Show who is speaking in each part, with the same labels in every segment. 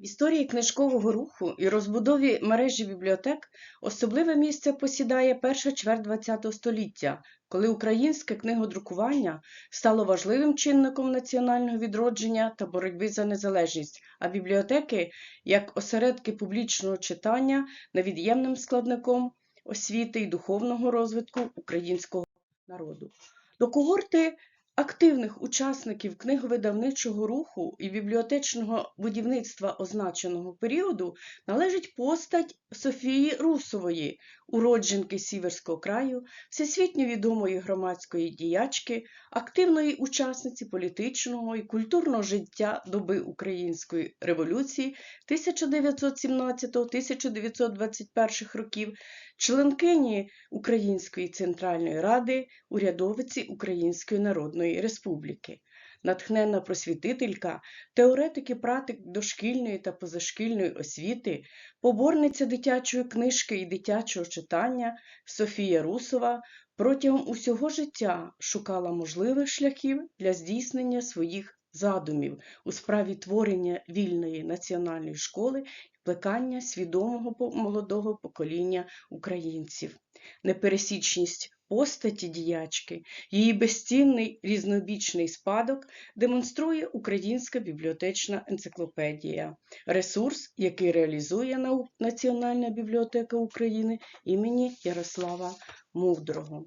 Speaker 1: В історії книжкового руху і розбудові мережі бібліотек особливе місце посідає перша чверть ХХ століття, коли українське книгодрукування стало важливим чинником національного відродження та боротьби за незалежність, а бібліотеки, як осередки публічного читання, невід'ємним складником освіти і духовного розвитку українського народу. До когорти активних учасників книговидавничого руху і бібліотечного будівництва означеного періоду належить постать Софії Русової, уродженки Сіверського краю, всесвітньо відомої громадської діячки, активної учасниці політичного і культурного життя доби Української революції 1917-1921 років, членкині Української Центральної Ради, урядовиці Української Народної Республіки. Натхненна просвітителька, теоретик і практик дошкільної та позашкільної освіти, поборниця дитячої книжки і дитячого читання Софія Русова протягом усього життя шукала можливих шляхів для здійснення своїх задумів у справі творення вільної національної школи плекання свідомого молодого покоління українців. Непересічність постаті діячки, її безцінний різнобічний спадок демонструє Українська бібліотечна енциклопедія, ресурс, який реалізує Національна бібліотека України імені Ярослава Мудрого.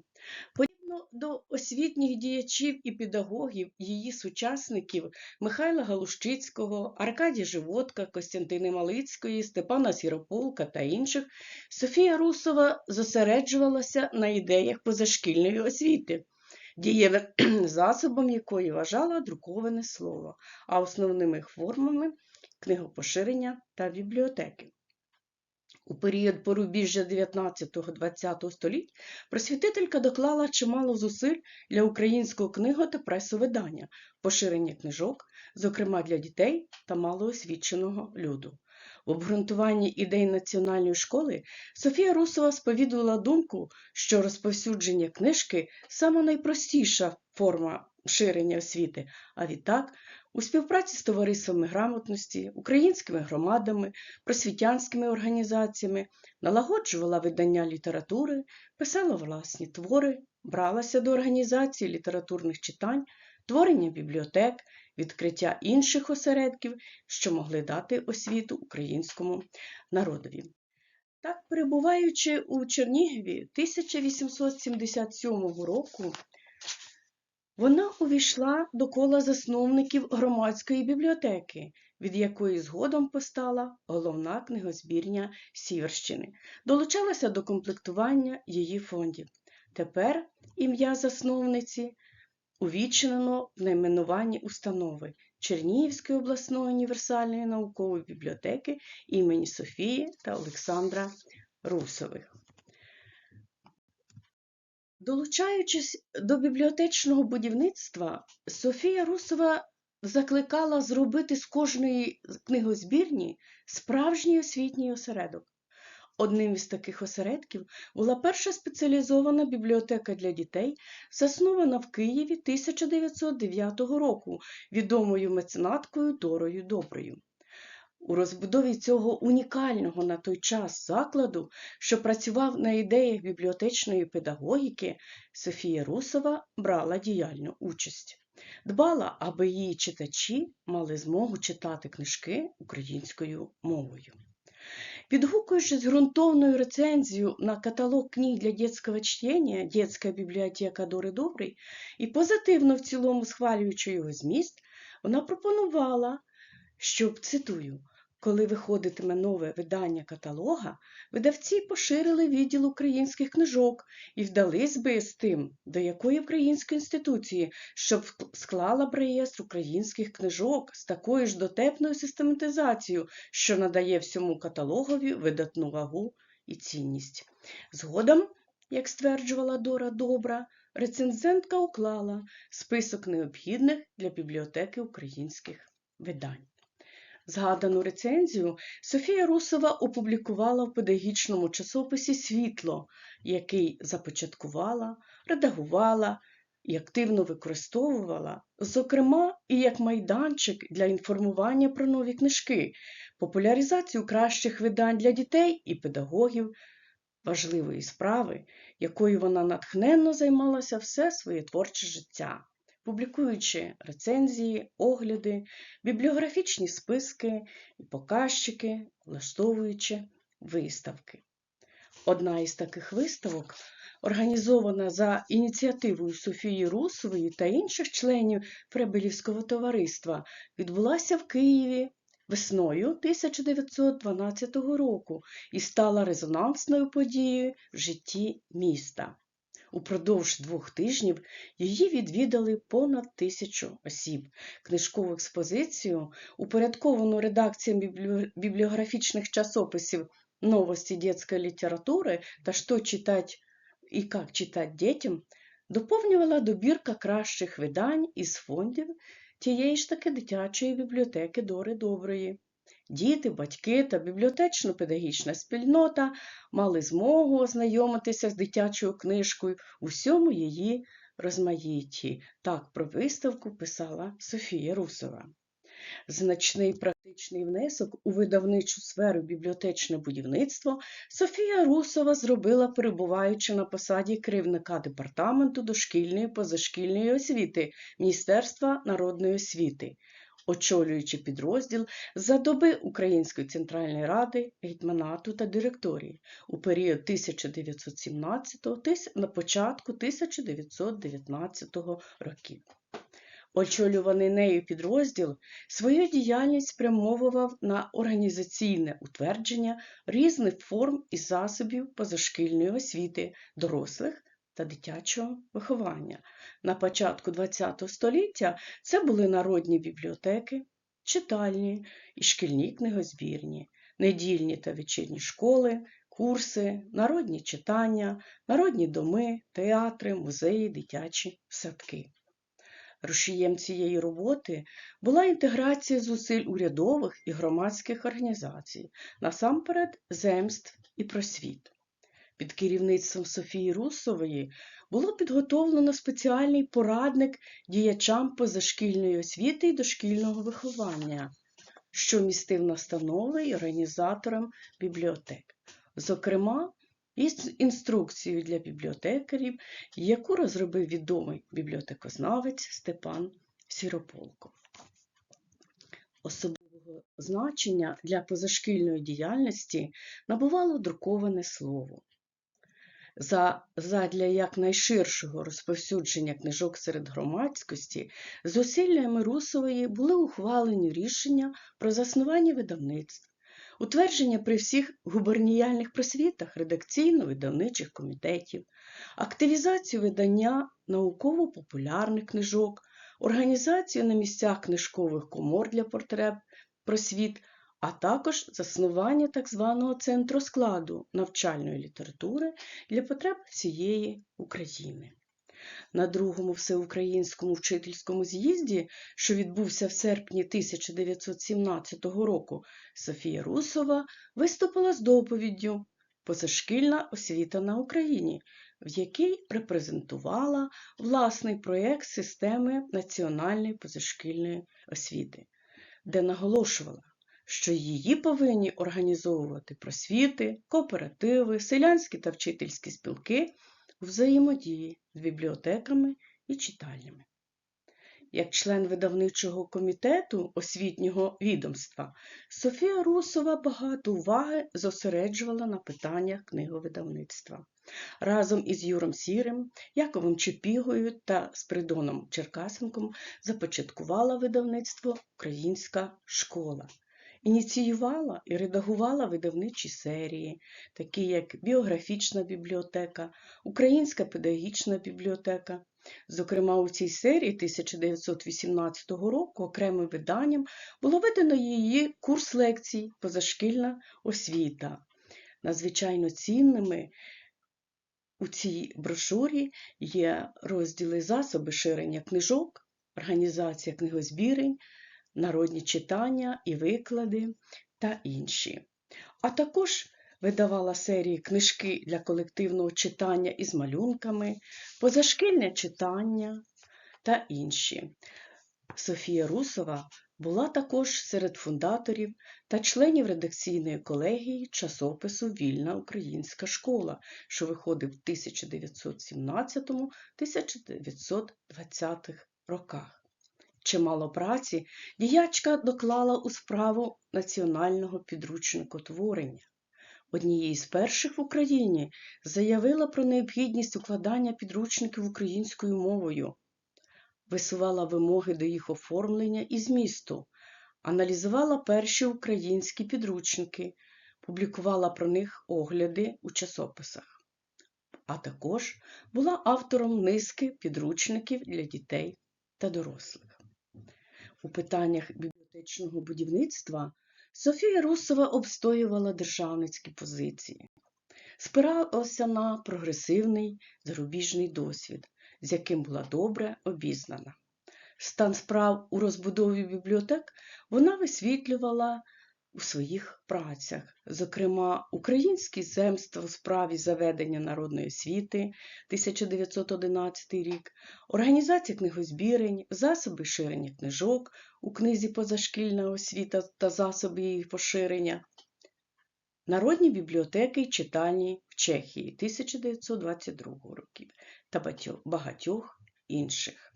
Speaker 1: До освітніх діячів і педагогів її сучасників Михайла Галущицького, Аркадія Животка, Костянтини Малицької, Степана Сірополка та інших, Софія Русова зосереджувалася на ідеях позашкільної освіти, дієвим засобом якої вважала друковане слово, а основними формами книгопоширення та бібліотеки. У період порубіжжя 19-20 століть просвітителька доклала чимало зусиль для українського книго та пресовидання, поширення книжок, зокрема для дітей та малоосвіченого люду. В обґрунтуванні ідей національної школи Софія Русова сповідувала думку, що розповсюдження книжки найпростіша форма ширення освіти, а відтак у співпраці з товариствами грамотності, українськими громадами, просвітянськими організаціями налагоджувала видання літератури, писала власні твори, бралася до організації літературних читань, творення бібліотек, відкриття інших осередків, що могли дати освіту українському народові. Так, перебуваючи у Чернігові 1877 року, вона увійшла до кола засновників громадської бібліотеки, від якої згодом постала головна книгозбірня Сіверщини, долучалася до комплектування її фондів. Тепер ім'я засновниці увічнено в найменуванні установи Чернігівської обласної універсальної наукової бібліотеки імені Софії та Олександра Русових. Долучаючись до бібліотечного будівництва, Софія Русова закликала зробити з кожної книгозбірні справжній освітній осередок. Одним із таких осередків була перша спеціалізована бібліотека для дітей, заснована в Києві 1909 року відомою меценаткою Дорою Доброю. У розбудові цього унікального на той час закладу, що працював на ідеях бібліотечної педагогіки, Софія Русова брала діяльну участь. Дбала, аби її читачі мали змогу читати книжки українською мовою. Підгукуючись ґрунтовною рецензію на каталог книг для детского чтения «Детская бібліотека Дори Добрий» і позитивно в цілому схвалюючи його зміст, вона пропонувала, щоб, цитую, коли виходитиме нове видання каталога, видавці поширили відділ українських книжок і вдались би з тим, до якої української інституції, щоб склала б реєстр українських книжок з такою ж дотепною систематизацією, що надає всьому каталогові видатну вагу і цінність. Згодом, як стверджувала Дора Добра, рецензентка уклала список необхідних для бібліотеки українських видань. Згадану рецензію Софія Русова опублікувала в педагогічному часописі Світло, який започаткувала, редагувала, і активно використовувала, зокрема, і як майданчик для інформування про нові книжки, популяризацію кращих видань для дітей і педагогів, важливої справи, якою вона натхненно займалася все своє творче життя, публікуючи рецензії, огляди, бібліографічні списки і показчики, влаштовуючи виставки. Одна із таких виставок, організована за ініціативою Софії Русової та інших членів Фребелівського товариства, відбулася в Києві весною 1912 року і стала резонансною подією в житті міста. Упродовж двох тижнів її відвідали понад тисячу осіб. Книжкову експозицію, упорядковану редакцією бібліографічних часописів «Новості детской літератури» та «Що читать і як читать дітям», доповнювала добірка кращих видань із фондів тієї ж таки дитячої бібліотеки Дори Доброї. Діти, батьки та бібліотечно-педагогічна спільнота мали змогу ознайомитися з дитячою книжкою у всьому її розмаїтті. Так про виставку писала Софія Русова. Значний практичний внесок у видавничу сферу бібліотечне будівництво Софія Русова зробила, перебуваючи на посаді керівника департаменту дошкільної позашкільної освіти Міністерства народної освіти, очолюючи підрозділ за доби Української центральної ради, гетьманату та директорії у період 1917 на початку 1919 років. Очолюваний нею підрозділ свою діяльність спрямовував на організаційне утвердження різних форм і засобів позашкільної освіти дорослих та дитячого виховання. На початку ХХ століття це були народні бібліотеки, читальні і шкільні книгозбірні, недільні та вечірні школи, курси, народні читання, народні доми, театри, музеї, дитячі садки. Рушієм цієї роботи була інтеграція зусиль урядових і громадських організацій, насамперед земств і просвіт. Під керівництвом Софії Русової було підготовлено спеціальний порадник діячам позашкільної освіти і дошкільного виховання, що містив настанови і організаторам бібліотек. Зокрема, із інструкцією для бібліотекарів, яку розробив відомий бібліотекознавець Степан Сірополков. Особливого значення для позашкільної діяльності набувало друковане слово. За, задля якнайширшого розповсюдження книжок серед громадськості зусиллями Русової були ухвалені рішення про заснування видавництв, утвердження при всіх губерніальних просвітах редакційно-видавничих комітетів, активізацію видання науково-популярних книжок, організацію на місцях книжкових комор для потреб просвіт, а також заснування так званого центру складу навчальної літератури для потреб всієї України. На другому всеукраїнському вчительському з'їзді, що відбувся в серпні 1917 року, Софія Русова виступила з доповіддю Позашкільна освіта на Україні, в якій репрезентувала власний проєкт системи національної позашкільної освіти, де наголошувала, що її повинні організовувати просвіти, кооперативи, селянські та вчительські спілки у взаємодії з бібліотеками і читальнями. Як член видавничого комітету освітнього відомства, Софія Русова багато уваги зосереджувала на питаннях книговидавництва. Разом із Юром Сірим, Яковом Чепігою та Спридоном Черкасенком започаткувала видавництво Українська школа. Ініціювала і редагувала видавничі серії, такі як Біографічна бібліотека, Українська педагогічна бібліотека. Зокрема, у цій серії 1918 року окремим виданням було видано її курс лекцій Позашкільна освіта. Надзвичайно цінними у цій брошурі є розділи засоби ширення книжок, організація книгозбірень, народні читання і виклади та інші. А також видавала серії книжки для колективного читання із малюнками, позашкільне читання та інші. Софія Русова була також серед фундаторів та членів редакційної колегії часопису Вільна українська школа, що виходив в 1917-1920 роках. Чимало праці діячка доклала у справу національного підручникотворення. Однією з перших в Україні заявила про необхідність укладання підручників українською мовою, висувала вимоги до їх оформлення і змісту, аналізувала перші українські підручники, публікувала про них огляди у часописах, а також була автором низки підручників для дітей та дорослих. У питаннях бібліотечного будівництва Софія Русова обстоювала державницькі позиції, спиралася на прогресивний зарубіжний досвід, з яким була добре обізнана. Стан справ у розбудові бібліотек вона висвітлювала у своїх працях, зокрема, Українське земство у справі заведення народної освіти 1911 рік, Організація книгозбірень, засоби ширення книжок у книзі Позашкільна освіта та засоби її поширення, Народні бібліотеки й читальні в Чехії 1922 років та багатьох інших.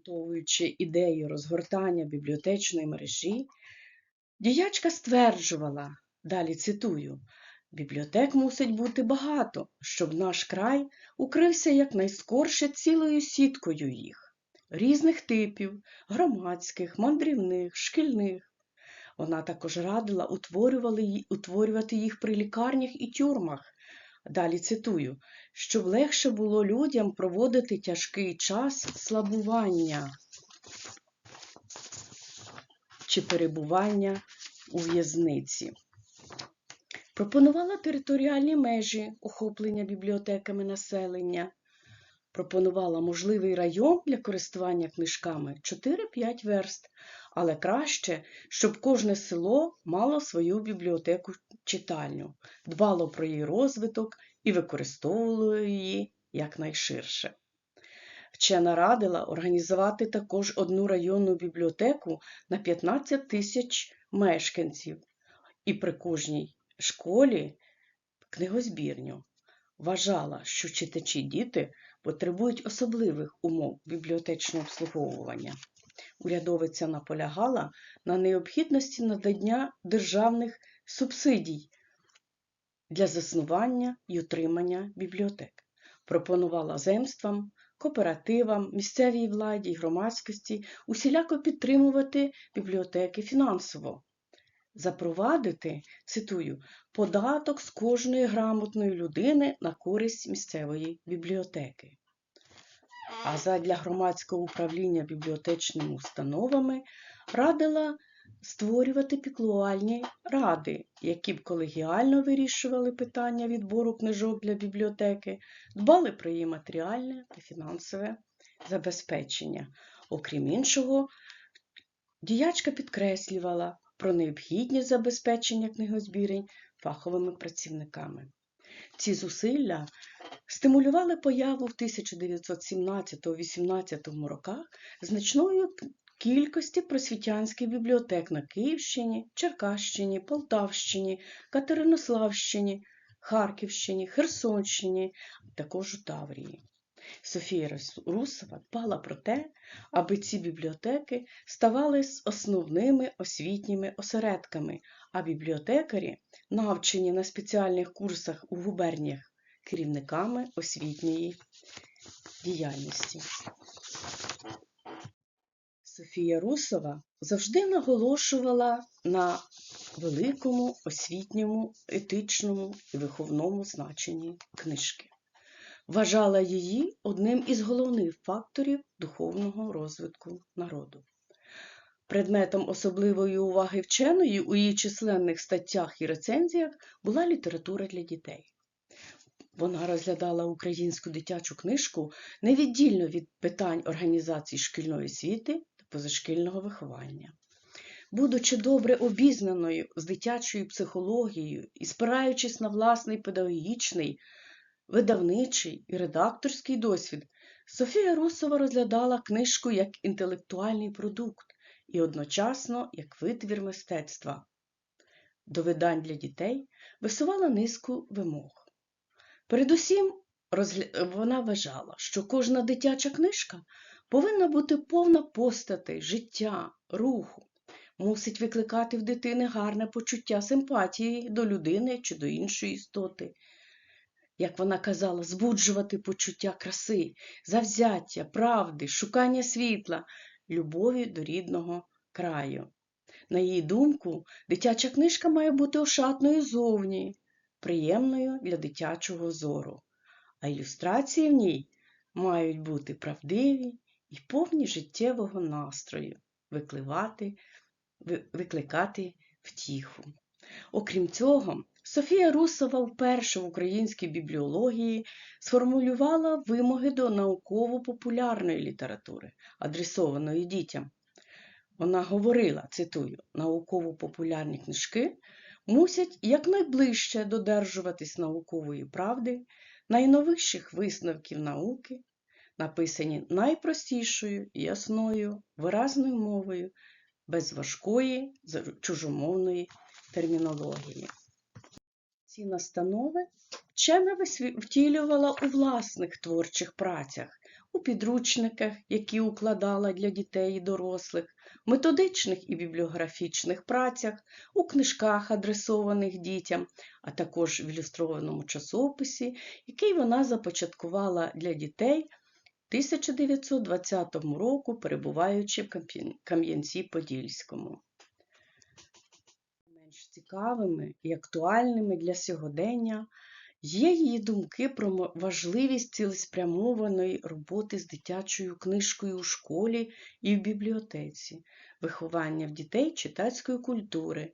Speaker 1: Обґрунтовуючи ідею розгортання бібліотечної мережі, діячка стверджувала, далі цитую, бібліотек мусить бути багато, щоб наш край укрився якнайскорше цілою сіткою їх, різних типів, громадських, мандрівних, шкільних. Вона також радила утворювати їх при лікарнях і тюрмах. Далі цитую, щоб легше було людям проводити тяжкий час слабування чи перебування у в'язниці. Пропонувала територіальні межі охоплення бібліотеками населення. Пропонувала можливий район для користування книжками 4-5 верст, але краще, щоб кожне село мало свою бібліотеку читальню, дбало про її розвиток і використовувало її якнайширше. Вчена радила організувати також одну районну бібліотеку на 15 тисяч мешканців і при кожній школі книгозбірню. Вважала, що читачі діти потребують особливих умов бібліотечного обслуговування. Урядовиця наполягала на необхідності надання державних субсидій для заснування і утримання бібліотек. Пропонувала земствам, кооперативам, місцевій владі й громадськості усіляко підтримувати бібліотеки фінансово, запровадити, цитую, податок з кожної грамотної людини на користь місцевої бібліотеки. А задля громадського управління бібліотечними установами радила створювати піклувальні ради, які б колегіально вирішували питання відбору книжок для бібліотеки, дбали про її матеріальне та фінансове забезпечення. Окрім іншого, діячка підкреслювала про необхідність забезпечення книгозбірень фаховими працівниками. Ці зусилля стимулювали появу в 1917-18 роках значної кількості просвітянських бібліотек на Київщині, Черкащині, Полтавщині, Катеринославщині, Харківщині, Херсонщині, також у Таврії. Софія Русова дбала про те, аби ці бібліотеки ставали основними освітніми осередками, а бібліотекарі, навчені на спеціальних курсах у губерніях, керівниками освітньої діяльності. Софія Русова завжди наголошувала на великому освітньому, етичному і виховному значенні книжки. Вважала її одним із головних факторів духовного розвитку народу. Предметом особливої уваги вченої у її численних статтях і рецензіях була література для дітей. Вона розглядала українську дитячу книжку невіддільно від питань організації шкільної освіти та позашкільного виховання. будучи добре обізнаною з дитячою психологією і спираючись на власний педагогічний, видавничий і редакторський досвід, Софія Русова розглядала книжку як інтелектуальний продукт і одночасно як витвір мистецтва. До видань для дітей висувала низку вимог. Передусім, вона вважала, що кожна дитяча книжка повинна бути повна постатей, життя, руху, мусить викликати в дитини гарне почуття симпатії до людини чи до іншої істоти. Як вона казала, збуджувати почуття краси, завзяття, правди, шукання світла, любові до рідного краю. На її думку, дитяча книжка має бути ошатною зовні, приємною для дитячого зору, а ілюстрації в ній мають бути правдиві і повні життєвого настрою, викливати, викликати втіху. Окрім цього, Софія Русова вперше в українській бібліології сформулювала вимоги до науково-популярної літератури, адресованої дітям. Вона говорила, цитую, науково-популярні книжки мусять якнайближче додержуватись наукової правди, найновищих висновків науки, написані найпростішою, ясною, виразною мовою, без важкої чужомовної термінології. Ці настанови вчена втілювала у власних творчих працях, у підручниках, які укладала для дітей і дорослих, методичних і бібліографічних працях, у книжках, адресованих дітям, а також в ілюстрованому часописі, який вона започаткувала для дітей 1920 року, перебуваючи в Кам'янці-Подільському. Менш цікавими і актуальними для сьогодення є її думки про важливість цілеспрямованої роботи з дитячою книжкою у школі і в бібліотеці, виховання в дітей читацької культури,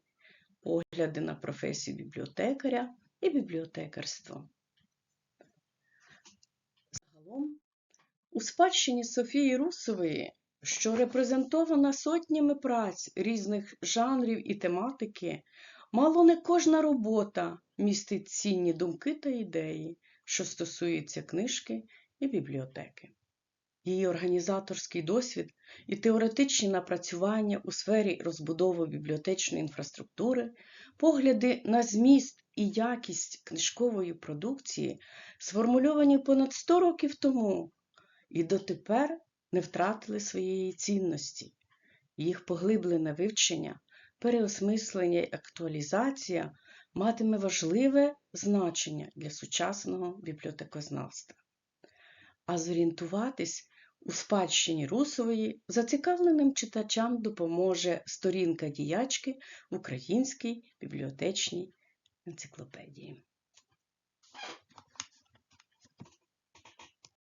Speaker 1: погляди на професію бібліотекаря і бібліотекарство. Загалом, у спадщині Софії Русової, що репрезентована сотнями праць різних жанрів і тематики, мало не кожна робота містить цінні думки та ідеї, що стосуються книжки і бібліотеки. Її організаторський досвід і теоретичні напрацювання у сфері розбудови бібліотечної інфраструктури, погляди на зміст і якість книжкової продукції сформульовані понад 100 років тому і дотепер не втратили своєї цінності. Їх поглиблене вивчення, переосмислення і актуалізація матиме важливе значення для сучасного бібліотекознавства. А зорієнтуватись у спадщині Русової зацікавленим читачам допоможе сторінка діячки в українській бібліотечній енциклопедії.